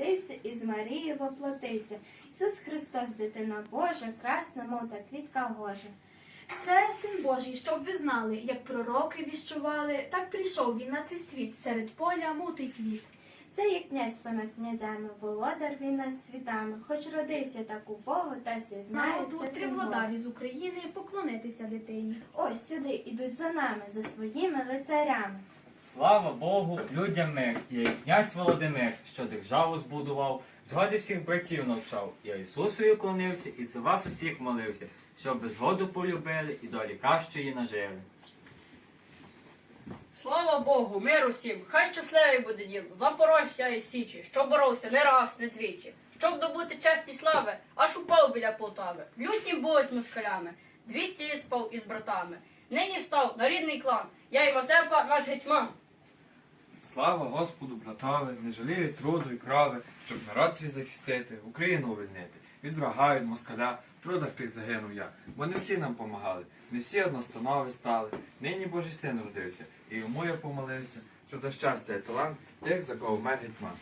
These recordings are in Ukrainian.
народився, із Марії воплотився. Ісус Христос, дитина Божа, красна, мов та квітка гожа. Це син Божий, щоб ви знали, як пророки віщували, так прийшов він на цей світ серед поля мутий квіт. Це є князь понад князями, володар він над світами. Хоч родився так убого, та всі знають, це три владарі з України поклонитися дитині. Ось сюди ідуть за нами, за своїми лицарями. Слава Богу, людям мир, я і князь Володимир, що державу збудував, згоди всіх братів навчав. Я Ісусою клонився і за вас усіх молився, щоб згоду полюбили і долі кращої нажили. Слава Богу, мир усім, хай щасливий буде дім, Запорожця і Січі, що боровся не раз, не двічі, щоб добути честь і слави, аж упав біля Полтави. Лютні будуть москалями, двісті спав із братами. Нині став на рідний клан, я і Возефа наш гетьман. Слава Господу, братове, не жаліють труду і крави, щоб народ свій захистити, Україну увільнити. Від врага, від москаля, в трудах тих загинув я. Бо не всі нам помагали, не всі одностанови стали. Нині Божий син родився, і йому я помолився, що до щастя і талант тих, за кого вмер гетьман.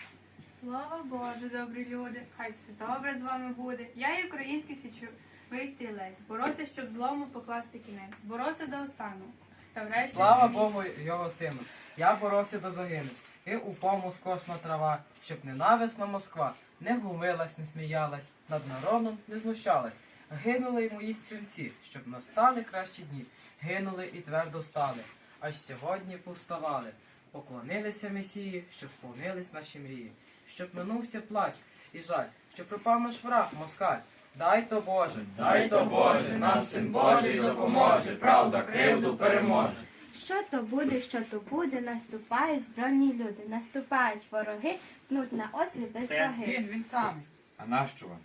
Слава Боже, добрі люди, хай все добре з вами буде. Я і український січовий стрілець. Боровся, щоб злому покласти кінець. Боровся до останнього. Та Слава. Богу, його сину. Я боровся до загину. І упому скосна трава, щоб ненависна Москва не глумилась, не сміялась, над народом не знущалась. Гинули й мої стрільці, щоб настали кращі дні. Гинули і твердо стали. Аж сьогодні повставали. Поклонилися Месії, щоб сповнились наші мрії. Щоб минувся плач і жаль, щоб пропав наш враг, москаль. Дай то Боже, дай то Боже, нам син Божий допоможе, правда кривду переможе. Що то буде, що то буде, наступають збройні люди, наступають вороги, пнуть на ослі без Це ваги. Він, він сам. А нащо вам?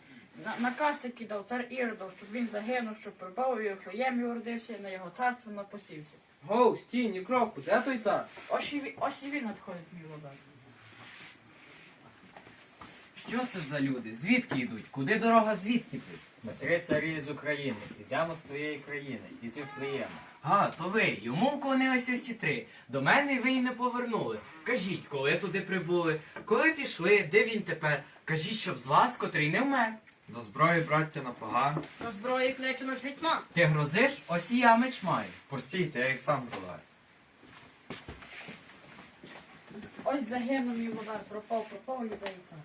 На, наказ таки дав цар Іродов, щоб він загинув, щоб прибав і Вифлеємі уродився, на його царство напосівся. Гоу, стій, ні кроку, де той цар? Ось і, він- ось і він надходить мій вода. Що це за люди? Звідки йдуть? Куди дорога звідки йдуть? Ми три царі з України, йдемо з твоєї країни, і з Вифлеєма. А, то ви, йому вклонилися всі три. До мене ви й не повернули. Кажіть, коли туди прибули, коли пішли, де він тепер? Кажіть, щоб з вас котрий не вмер. До зброї, браття, на поган. На зброї кличе наш гетьман. Ти грозиш, ось і я меч маю. Постійте, я їх сам долаю. Ось загинув мій водар, пропав, пропав людей там.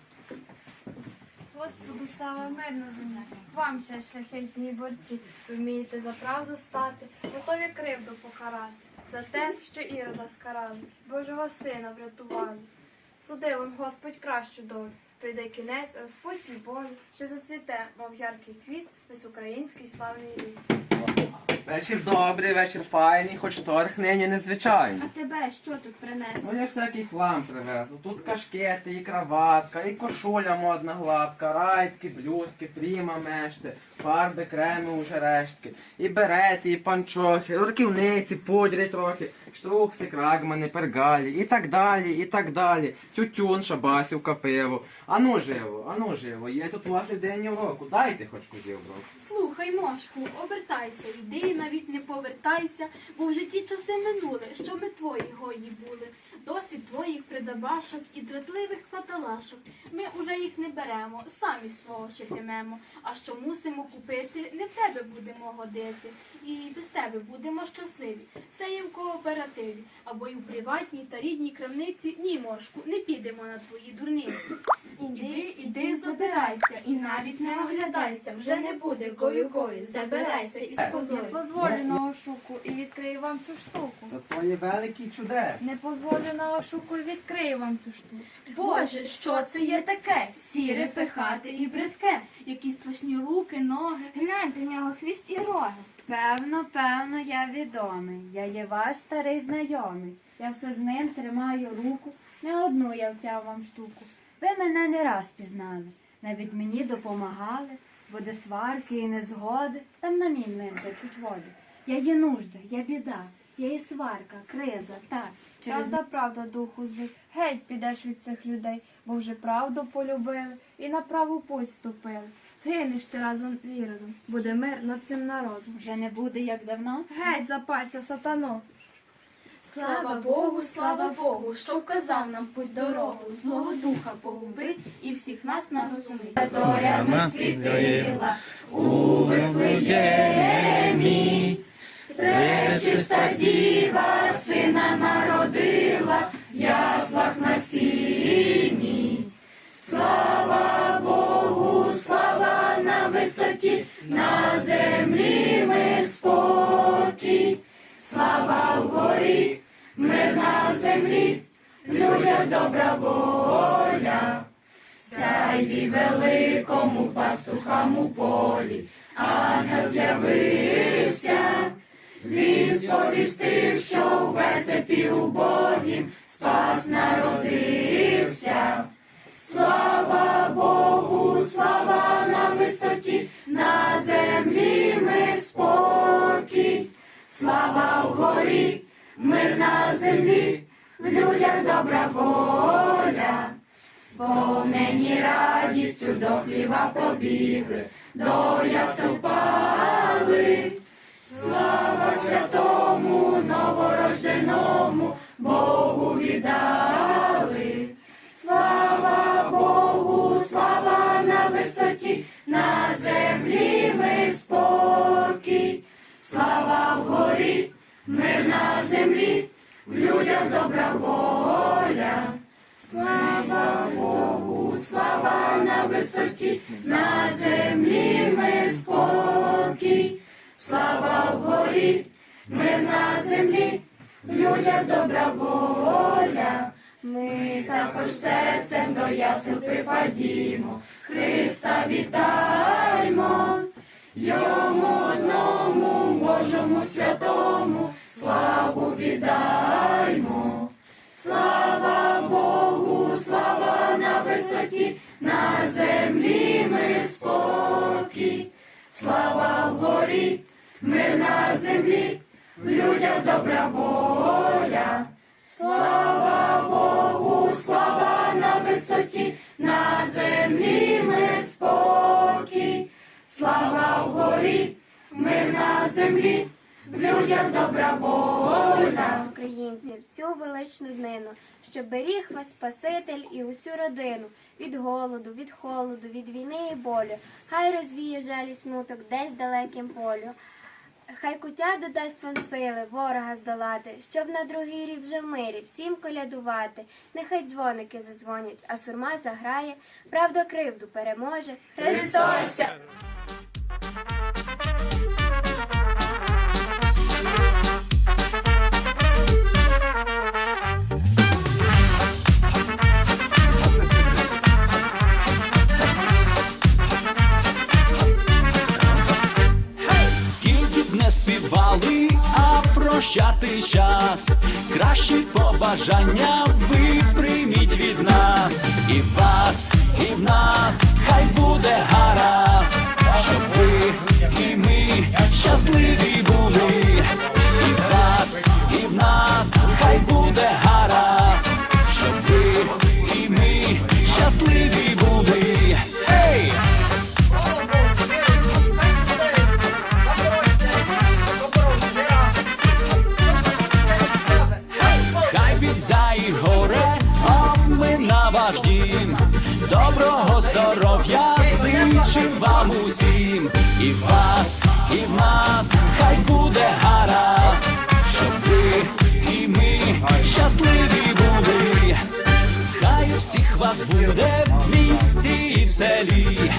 Господу слава мир на землі. Вам ще шляхетні борці. Вмієте за правду стати, готові кривду покарати. За те, що ірода скарали, Божого сина врятували. Суди вам Господь кращу долю. Прийде кінець, розпуцій болю, ще зацвіте, мов яркий квіт, весь український славний рід. Вечір добрий, вечір файний, хоч торг нині незвичайний. А тебе що тут принесли? Ну я всякий хлам привезу. Тут кашкети, і краватка, і кошуля модна гладка, райтки, блюзки, пріма мешти, фарби, креми уже рештки, і берети, і панчохи, руківниці, пудрі трохи, штрукси, крагмани, пергалі, і так далі, і так далі. Тютюн, шабасівка, пиво. Ану живо, ану живо, є тут ваші денні уроку, дайте хоч кудів року. Слухай, мошку, обертайся, йди, навіть не повертайся, бо вже ті часи минули, що ми твої гої були. Досить твоїх придабашок і дратливих фаталашок. Ми уже їх не беремо, самі свого шитимемо. А що мусимо купити, не в тебе будемо годити. І без тебе будемо щасливі. Все є в кооперативі, або й у приватній та рідній крамниці. Ні, мошку, не підемо на твої дурниці. Іди, іди, забирайся, і навіть не оглядайся, вже не буде гою-гою, забирайся із Не позору. позволю на ошуку і відкрию вам цю штуку. Та твої великі чудес. Не позволю на ошуку і відкрию вам цю штуку. Боже, що це є таке? Сіре, пихате і бридке, які страшні руки, ноги. Гляньте в нього хвіст і роги. Певно, певно, я відомий. Я є ваш старий знайомий. Я все з ним тримаю руку, не одну я втяв вам штуку. Ви мене не раз пізнали, навіть мені допомагали, бо де сварки і незгоди, там на мій млин течуть води. Я є нужда, я біда, я є сварка, криза, так. Через Правда, правда, духу злий. Геть підеш від цих людей, бо вже правду полюбили і на праву путь ступили. Згинеш ти разом з Іродом, буде мир над цим народом. вже не буде, як давно. Геть, запалься, сатано. Слава Богу, слава Богу, що вказав нам путь дорогу, злого духа погуби і всіх нас нарозумить. зорями світила у Вифлеємі. Пречиста діва сина народила в яслах на сіні. Слава Богу, слава на висоті, на землі мир спокій. Слава вгорі, мир на землі, в людях добра воля. Сяйві великому пастухам у полі, ангел з'явився, він сповістив, що у вертепі убогім спас народився. Слава Богу, слава на висоті, на землі мир спокій, слава вгорі, мир на землі, в людях добра воля. Сповнені радістю до хліва побігли, до ясел на землі, в людях добра воля. Слава Богу, слава на висоті, на землі мир спокій, слава вгорі, мир на землі, в людях добра воля. Ми також серцем до ясел припадімо, Христа вітаймо, йому одному, Божому святому, славу віддаймо. Слава Богу, слава на висоті, на землі мир спокій, слава вгорі, мир на землі, в людях добра воля. Слава Богу, слава на висоті, на землі мир спокій, слава вгорі, мир на землі, добра воля. нас, українців, цю величну днину, що беріг вас Спаситель і усю родину від голоду, від холоду, від війни і болю. Хай розвіє жалі смуток десь далеким полю. Хай куття додасть вам сили ворога здолати, щоб на другий рік вже в мирі всім колядувати. Нехай дзвоники задзвонять, а сурма заграє, правда кривду переможе. Христос! Прощати час. Кращі побажання ви прийміть від нас. І в вас, і в нас, хай буде гаразд, щоб ви і ми щасливі Боже вам усім, і в вас, і в нас, хай буде гаразд, щоб ви і ми щасливі були, хай усіх вас буде в місті і в селі,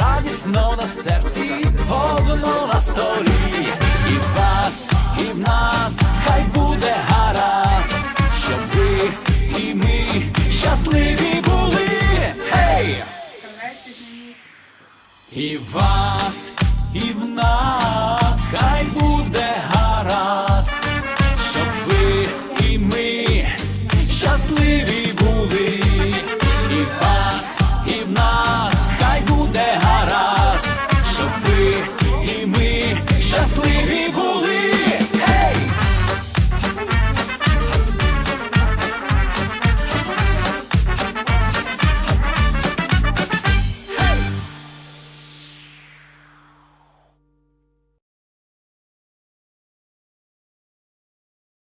радісно на серці, огно на столі, і в вас, і в нас, хай буде гаразд, щоб ви і ми щасливі. І вас, і в нас.